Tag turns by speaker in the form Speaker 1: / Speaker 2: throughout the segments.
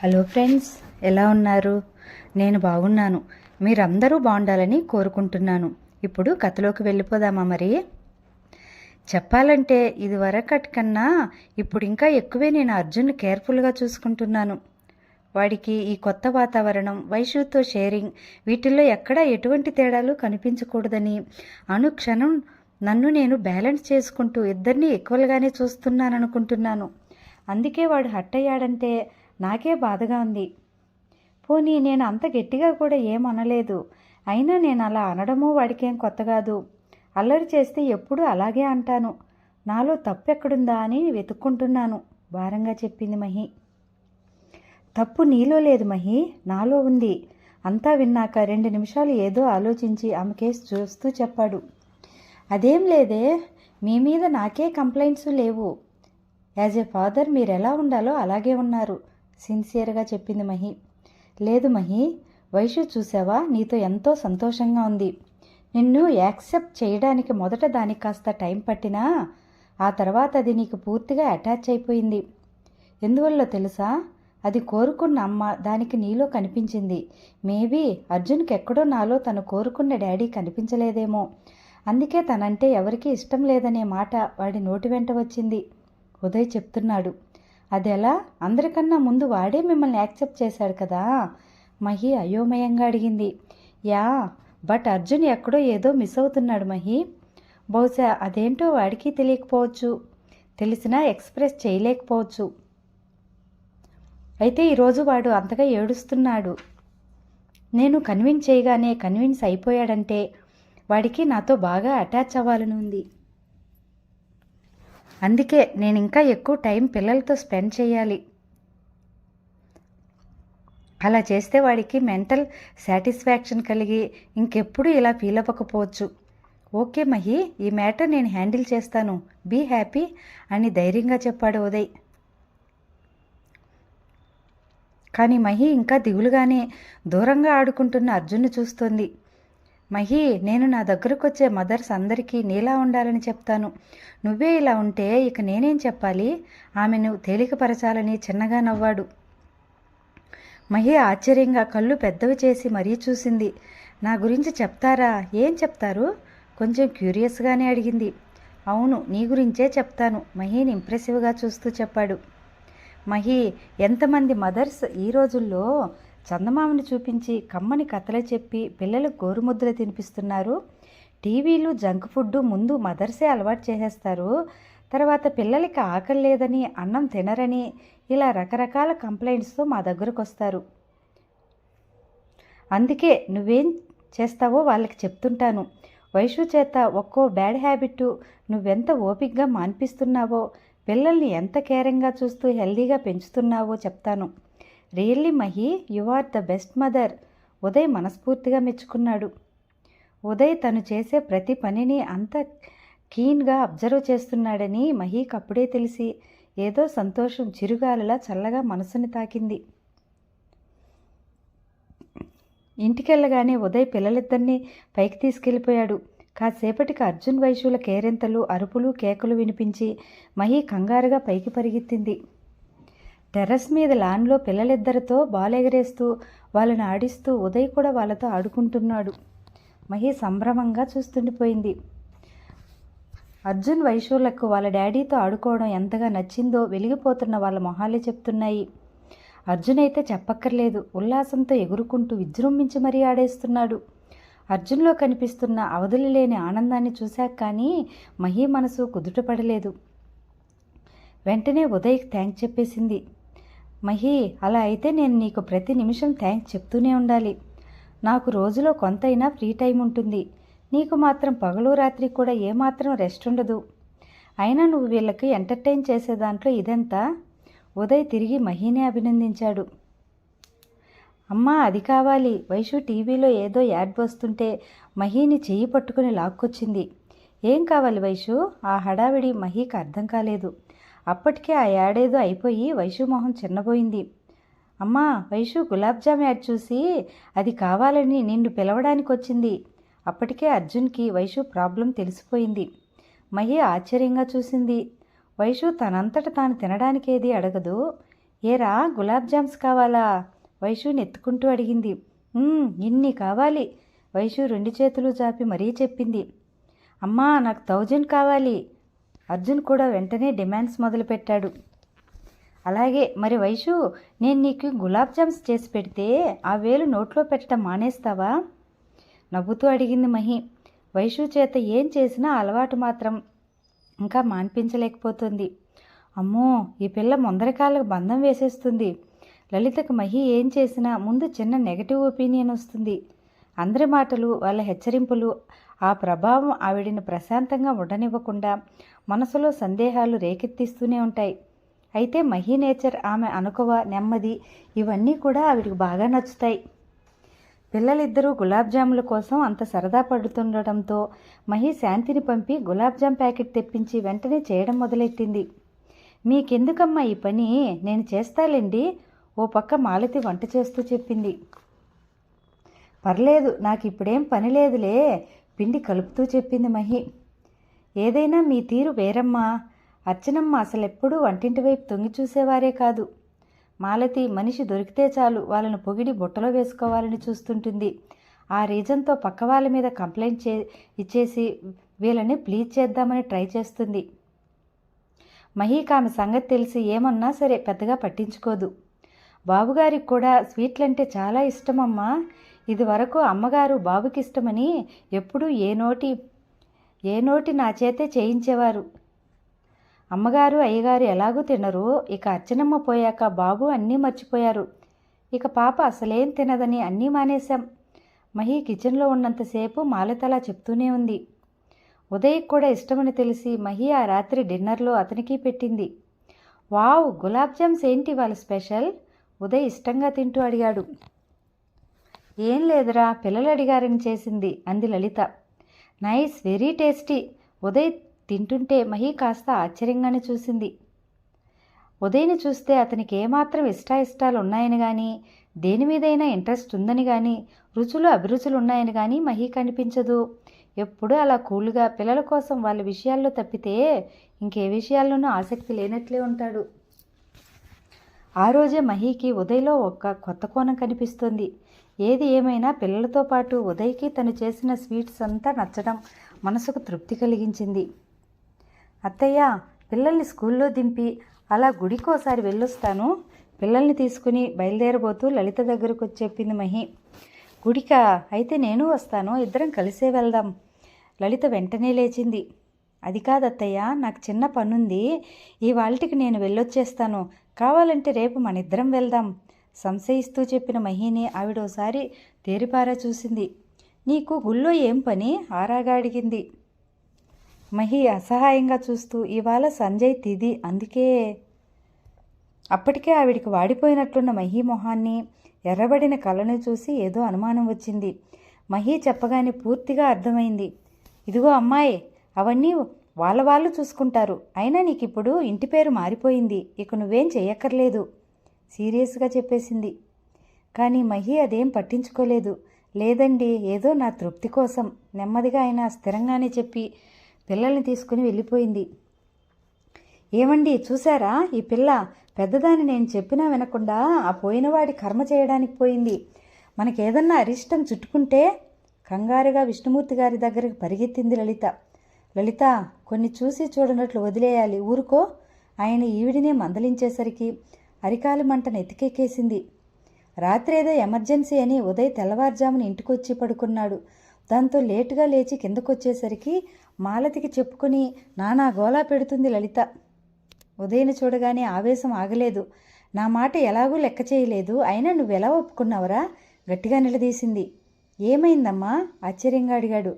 Speaker 1: Hello friends ఎలా ఉన్నారు? నేను బాగున్నాను. మీరందరూ బాగుండాలని కోరుకుంటున్నాను. ఇప్పుడు కథలోకి వెళ్ళిపోదామా మరి? చెప్పాలంటే ఇది వరకటి కన్నా ఇప్పుడు ఇంకా ఎక్కువే నేను అర్జున్ కేర్ఫుల్గా చూసుకుంటున్నాను. వాడికి ఈ కొత్త వాతావరణం వైషుతో షేరింగ్ వీటిల్లో ఎక్కడా ఎటువంటి తేడాలు కనిపించకూడదని అనుక్షణం నన్ను నేను బ్యాలెన్స్ చేసుకుంటూ ఇద్దరిని ఈక్వల్గానే చూస్తున్నాను అనుకుంటున్నాను అందుకే వాడు హట్ అయ్యాడంటే నాకే బాధగా ఉంది. పోనీ నేను అంత గట్టిగా కూడా ఏమనలేదు. అయినా నేను అలా అనడము వాడికేం కొత్త కాదు అల్లరి చేస్తే ఎప్పుడూ అలాగే అంటాను. నాలో తప్పెక్కడుందా అని వెతుక్కుంటున్నాను భారంగా చెప్పింది మహి. తప్పు నీలో లేదు మహి నాలో ఉంది. అంతా విన్నాక రెండు నిమిషాలు ఏదో ఆలోచించి ఆమె కేసు చూస్తూ చెప్పాడు. అదేం లేదే మీ మీద నాకే కంప్లైంట్స్ లేవు. యాజ్ ఏ ఫాదర్ మీరు ఎలా ఉండాలో అలాగే ఉన్నారు. సిన్సియర్గా చెప్పింది మహి. లేదు మహి వైషు చూసావా? నీతో ఎంతో సంతోషంగా ఉంది. నిన్ను యాక్సెప్ట్ చేయడానికి మొదట దానికి కాస్త టైం పట్టినా ఆ తర్వాత అది నీకు పూర్తిగా అటాచ్ అయిపోయింది. ఎందువల్ల తెలుసా? అది కోరుకున్న అమ్మ దానికి నీలో కనిపించింది. మేబీ అర్జున్కి ఎక్కడో నాలో తను కోరుకున్న డాడీ కనిపించలేదేమో. అందుకే తనంటే ఎవరికీ ఇష్టం లేదనే మాట వాడి నోటి వెంట వచ్చింది. ఉదయ్ చెప్తున్నాడు. అదెలా అందరికన్నా ముందు వాడే మిమ్మల్ని యాక్సెప్ట్ చేశాడు కదా? మహి అయోమయంగా అడిగింది. యా బట్ అర్జున్ ఎక్కడో ఏదో మిస్ అవుతున్నాడు మహి. బహుశా అదేంటో వాడికి తెలియకపోవచ్చు. తెలిసినా ఎక్స్ప్రెస్ చేయలేకపోవచ్చు. అయితే ఈరోజు వాడు అంతగా ఏడుస్తున్నాడు. నేను కన్విన్స్ చేయగానే కన్విన్స్ అయిపోయాడంటే వాడికి నాతో బాగా అటాచ్ అవ్వాలని ఉంది. అందుకే నేను ఇంకా ఎక్కువ టైం పిల్లలతో స్పెండ్ చేయాలి. అలా చేస్తే వాడికి మెంటల్ సాటిస్ఫాక్షన్ కలిగి ఇంకెప్పుడు ఇలా ఫీల్ అవ్వకపోవచ్చు. ఓకే మహి ఈ మ్యాటర్ నేను హ్యాండిల్ చేస్తాను. బీ హ్యాపీ అని ధైర్యంగా చెప్పాడు ఉదయ్. కానీ మహి ఇంకా దిగులుగానే దూరంగా ఆడుకుంటున్న అర్జున్ని చూస్తోంది. మహి నేను నా దగ్గరకు వచ్చే మదర్స్ అందరికీ నీలా ఉండాలని చెప్తాను. నువ్వే ఇలా ఉంటే ఇక నేనేం చెప్పాలి? ఆమెను తేలికపరచాలని చిన్నగా నవ్వాడు. మహి ఆశ్చర్యంగా కళ్ళు పెద్దవి చేసి మరీ చూసింది. నా గురించి చెప్తారా? ఏం చెప్తారు? కొంచెం క్యూరియస్గానే అడిగింది. అవును నీ గురించే చెప్తాను. మహీని ఇంప్రెసివ్గా చూస్తూ చెప్పాడు. మహి ఎంతమంది మదర్స్ ఈ రోజుల్లో చందమామని చూపించి కమ్మని కథలు చెప్పి పిల్లలకు గోరుముద్దలు తినిపిస్తున్నారు. టీవీలు జంక్ ఫుడ్ ముందు మదర్సే అలవాటు చేసేస్తారు. తర్వాత పిల్లలకి ఆకలి లేదని అన్నం తినరని ఇలా రకరకాల కంప్లైంట్స్తో మా దగ్గరకు వస్తారు అందుకే నువ్వేం చేస్తావో వాళ్ళకి చెప్తుంటాను. వైషు చేత ఒక్కో బ్యాడ్ హ్యాబిట్ నువ్వెంత ఓపిక్గా మాన్పిస్తున్నావో పిల్లల్ని ఎంత కేరింగ్గా చూస్తూ హెల్దీగా పెంచుతున్నావో చెప్తాను. Really Mahi you are the best mother. Uday మనస్ఫూర్తిగా మెచ్చుకున్నాడు. ఉదయ్ తను చేసే ప్రతి పనిని అంత కీన్గా అబ్జర్వ్ చేస్తున్నాడని మహీకి అప్పుడే తెలిసి ఏదో సంతోషం చిరుగాలిలా చల్లగా మనసుని తాకింది. ఇంటికెళ్ళగానే ఉదయ్ పిల్లలిద్దరినీ పైకి తీసుకెళ్ళిపోయాడు. కాసేపటికి అర్జున్ వైశ్యుల కేరింతలు అరుపులు కేకలు వినిపించి మహి కంగారుగా పైకి పరిగెత్తింది. టెర్రస్ మీద లాన్లో పిల్లలిద్దరితో బాలెగరేస్తూ వాళ్ళని ఆడిస్తూ ఉదయ్ కూడా వాళ్ళతో ఆడుకుంటున్నాడు. మహి సంభ్రమంగా చూస్తుండిపోయింది. అర్జున్ వైశూలకు వాళ్ళ డాడీతో ఆడుకోవడం ఎంతగా నచ్చిందో వెలిగిపోతున్న వాళ్ళ మొహాలే చెప్తున్నాయి. అర్జున్ అయితే చెప్పక్కర్లేదు. ఉల్లాసంతో ఎగురుకుంటూ విజృంభించి మరీ ఆడేస్తున్నాడు. అర్జున్లో కనిపిస్తున్న అవధులు లేని ఆనందాన్ని చూశాక కానీ మహి మనసు కుదుటపడలేదు. వెంటనే ఉదయ్ థ్యాంక్స్ చెప్పేసింది. మహి అలా అయితే నేను నీకు ప్రతి నిమిషం థ్యాంక్స్ చెప్తూనే ఉండాలి. నాకు రోజులో కొంతైనా ఫ్రీ టైం ఉంటుంది. నీకు మాత్రం పగలు రాత్రి కూడా ఏమాత్రం రెస్ట్ ఉండదు. అయినా నువ్వు వీళ్ళకి ఎంటర్టైన్ చేసే దాంట్లో ఇదంతా? ఉదయ్ తిరిగి మహీనే అభినందించాడు. అమ్మా అది కావాలి. వైషు టీవీలో ఏదో యాడ్ వస్తుంటే మహీని చెయ్యి పట్టుకుని లాక్కొచ్చింది. ఏం కావాలి వైషు? ఆ హడావిడి మహీకి అర్థం కాలేదు. అప్పటికే ఆ యాడేదో అయిపోయి వైషు మొహం చిన్నపోయింది అమ్మా వైషు గులాబ్ జామ్ యాడ్ చూసి అది కావాలని నిన్ను పిలవడానికి వచ్చింది అప్పటికే అర్జున్కి వైషు ప్రాబ్లం తెలిసిపోయింది. మహి ఆశ్చర్యంగా చూసింది. వైషు తనంతట తాను తినడానికేది అడగదు. ఏరా గులాబ్ జామ్స్ కావాలా? వైషు ఎత్తుకుంటూ అడిగింది. ఇన్ని కావాలి. వైషు రెండు చేతులు చాపి మరీ చెప్పింది. అమ్మా నాకు థౌజండ్ కావాలి. అర్జున్ కూడా వెంటనే డిమాండ్స్ మొదలుపెట్టాడు. అలాగే మరి వైషు నేను నీకు గులాబ్ జామ్స్ చేసి పెడితే ఆ వేలు నోట్లో పెట్టడం మానేస్తావా? నవ్వుతూ అడిగింది మహి. వైషు చేత ఏం చేసినా అలవాటు మాత్రం ఇంకా మాన్పించలేకపోతుంది. అమ్మో ఈ పిల్ల ముందరకాలకు బంధం వేసేస్తుంది. లలితకు మహి ఏం చేసినా ముందు చిన్న నెగటివ్ ఒపీనియన్ వస్తుంది. అందరి మాటలు వాళ్ళ హెచ్చరింపులు ఆ ప్రభావం ఆవిడని ప్రశాంతంగా ఉండనివ్వకుండా మనసులో సందేహాలు రేకెత్తిస్తూనే ఉంటాయి. అయితే మహి నేచర్ ఆమె అనుకువ నెమ్మది ఇవన్నీ కూడా ఆవిడికి బాగా నచ్చుతాయి. పిల్లలిద్దరూ గులాబ్ జాముల కోసం అంత సరదా పడుతుండటంతో మహి శాంతిని పంపి గులాబ్ జామ్ ప్యాకెట్ తెప్పించి వెంటనే చేయడం మొదలెట్టింది. మీకెందుకమ్మా ఈ పని? నేను చేస్తాలేండి? ఓ పక్క మాలతి వంట చేస్తూ చెప్పింది. పర్లేదు నాకు ఇప్పుడేం పని లేదులే పిండి కలుపుతూ చెప్పింది మహి. ఏదైనా మీ తీరు వేరమ్మా అర్చనమ్మ అసలెప్పుడూ వంటింటి వైపు తొంగి చూసేవారే కాదు. మాలతి మనిషి దొరికితే చాలు వాళ్ళను పొగిడి బుట్టలో వేసుకోవాలని చూస్తుంటుంది. ఆ రీజన్తో పక్క వాళ్ళ మీద కంప్లైంట్ చే ఇచ్చేసి వీళ్ళని ప్లీజ్ చేద్దామని ట్రై చేస్తుంది. మహీక్ ఆమె సంగతి తెలిసి ఏమన్నా సరే పెద్దగా పట్టించుకోదు. బాబుగారికి కూడా స్వీట్లంటే చాలా ఇష్టమమ్మా. ఇదివరకు అమ్మగారు బాబుకి ఇష్టమని ఎప్పుడూ ఏ నోటి ఏ నోటి నా చేతే చేయించేవారు. అమ్మగారు అయ్యగారు ఎలాగూ తినరు. ఇక అచ్చనమ్మ పోయాక బాబు అన్నీ మర్చిపోయారు. ఇక పాప అసలేం తినదని అన్నీ మానేశాం. మహి కిచెన్లో ఉన్నంతసేపు మాలతలా చెప్తూనే ఉంది. ఉదయ్ కూడా ఇష్టమని తెలిసి మహి ఆ రాత్రి డిన్నర్లో అతనికి పెట్టింది. వావ్ గులాబ్ జామ్స్ ఏంటి వాళ్ళ స్పెషల్? ఉదయ్ ఇష్టంగా తింటూ అడిగాడు. ఏం లేదురా పిల్లలు అడిగారని చేసింది అంది Lalitha. Nice very tasty. Uday తింటుంటే మహి కాస్త ఆశ్చర్యంగానే చూసింది. ఉదయ్ని చూస్తే అతనికి ఏమాత్రం ఇష్టాయిష్టాలు ఉన్నాయని కానీ దేని మీదైనా ఇంట్రెస్ట్ ఉందని కానీ రుచులు అభిరుచులు ఉన్నాయని కానీ మహి కనిపించదు. ఎప్పుడూ అలా కూల్గా పిల్లల కోసం వాళ్ళ విషయాల్లో తప్పితే ఇంకే విషయాల్లోనూ ఆసక్తి లేనట్లే ఉంటాడు. ఆ రోజే మహీకి ఉదయ్లో ఒక కొత్త కోణం కనిపిస్తుంది. ఏది ఏమైనా పిల్లలతో పాటు ఉదయ్కి తను చేసిన స్వీట్స్ అంతా నచ్చడం మనసుకు తృప్తి కలిగించింది. అత్తయ్య పిల్లల్ని స్కూల్లో దింపి అలా గుడికి ఒకసారి వెళ్ళొస్తాను. పిల్లల్ని తీసుకుని బయలుదేరబోతూ లలిత దగ్గరకు వచ్చి చెప్పింది మహి. గుడికా? అయితే నేను వస్తాను. ఇద్దరం కలిసే వెళ్దాం. లలిత వెంటనే లేచింది. అది కాదత్తయ్య నాకు చిన్న పనుంది. ఈ వాళ్ళకి నేను వెళ్ళొచ్చేస్తాను. కావాలంటే రేపు మన ఇద్దరం వెళ్దాం. సంశయిస్తూ చెప్పిన మహిని ఆవిడోసారి తేరిపారా చూసింది. నీకు గుళ్ళో ఏం పని? ఆరాగా అడిగింది. మహి అసహాయంగా చూస్తూ ఇవాళ సంజయ్ తిది అందుకే అప్పటికే ఆవిడికి వాడిపోయినట్లున్న మహి మొహాన్ని ఎర్రబడిన కళ్ళను చూసి ఏదో అనుమానం వచ్చింది. మహి చెప్పగానే పూర్తిగా అర్థమైంది. ఇదిగో అమ్మాయి అవన్నీ వాళ్ళ వాళ్ళు చూసుకుంటారు. అయినా నీకు ఇప్పుడు ఇంటి పేరు మారిపోయింది. ఇక నువ్వేం చెయ్యక్కర్లేదు. సీరియస్గా చెప్పేసింది. కానీ మహి అదేం పట్టించుకోలేదు. లేదండి ఏదో నా తృప్తి కోసం నెమ్మదిగా ఆయన స్థిరంగానే చెప్పి పిల్లల్ని తీసుకుని వెళ్ళిపోయింది. ఏమండి చూసారా ఈ పిల్ల పెద్దదాన్ని నేను చెప్పినా వినకుండా ఆ పోయినవాడి కర్మ చేయడానికి పోయింది. మనకేదన్నా అరిష్టం చుట్టుకుంటే కంగారుగా విష్ణుమూర్తి గారి దగ్గరికి పరిగెత్తింది లలిత. లలిత కొన్ని చూసి చూడనట్లు వదిలేయాలి. ఊరుకో. ఆయన ఈవిడినే మందలించేసరికి అరికాలి మంటను ఎతికెక్కేసింది రాత్రేదో ఎమర్జెన్సీ అని ఉదయ్ తెల్లవారుజామున ఇంటికొచ్చి పడుకున్నాడు. దాంతో లేటుగా లేచి కిందకొచ్చేసరికి మాలతికి చెప్పుకుని నానా గోలా పెడుతుంది లలిత. ఉదయను చూడగానే ఆవేశం ఆగలేదు. నా మాట ఎలాగూ లెక్క చేయలేదు. అయినా నువ్వెలా ఒప్పుకున్నావురా? గట్టిగా నిలదీసింది. ఏమైందమ్మా? ఆశ్చర్యంగా అడిగాడు.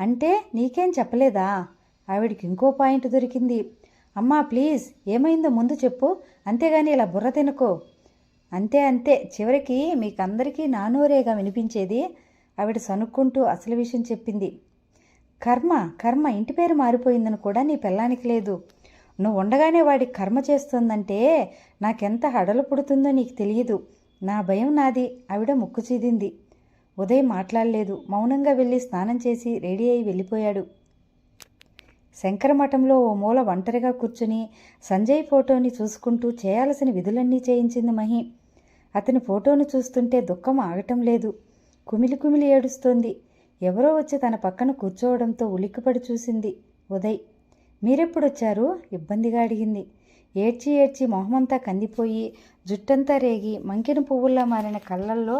Speaker 1: అంటే నీకేం చెప్పలేదా? ఆవిడికి ఇంకో పాయింట్ దొరికింది. అమ్మా ప్లీజ్ ఏమైందో ముందు చెప్పు. అంతేగాని ఇలా బుర్ర తినుకో. అంతే అంతే. చివరికి మీకందరికీ నానోరేగా వినిపించేది ఆవిడ సనుక్కుంటూ అసలు విషయం చెప్పింది. కర్మ కర్మ ఇంటి పేరు మారిపోయిందని కూడా నీ పెళ్ళానికి లేదు. నువ్వు ఉండగానే వాడి కర్మ చేస్తుందంటే నాకెంత హడలు పుడుతుందో నీకు తెలియదు. నా భయం నాది ఆవిడ ముక్కు చీదింది. ఉదయం మాట్లాడలేదు. మౌనంగా వెళ్ళి స్నానం చేసి రెడీ అయి వెళ్ళిపోయాడు. శంకరమఠంలో ఓ మూల ఒంటరిగా కూర్చుని సంజయ్ ఫోటోని చూసుకుంటూ చేయాల్సిన విధులన్నీ చేయించింది మహి. అతని ఫోటోను చూస్తుంటే దుఃఖం ఆగటం లేదు. కుమిలి కుమిలి ఏడుస్తోంది. ఎవరో వచ్చి తన పక్కన కూర్చోవడంతో ఉలిక్కిపడి చూసింది ఉదయ్. మీరెప్పుడొచ్చారు? ఇబ్బందిగా అడిగింది. ఏడ్చి ఏడ్చి మొహమంతా కందిపోయి జుట్టంతా రేగి మంకిన పువ్వుల్లా మారిన కళ్ళల్లో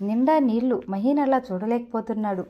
Speaker 1: నిండా నీళ్ళు మహీనలా చూడలేకపోతున్నాడు.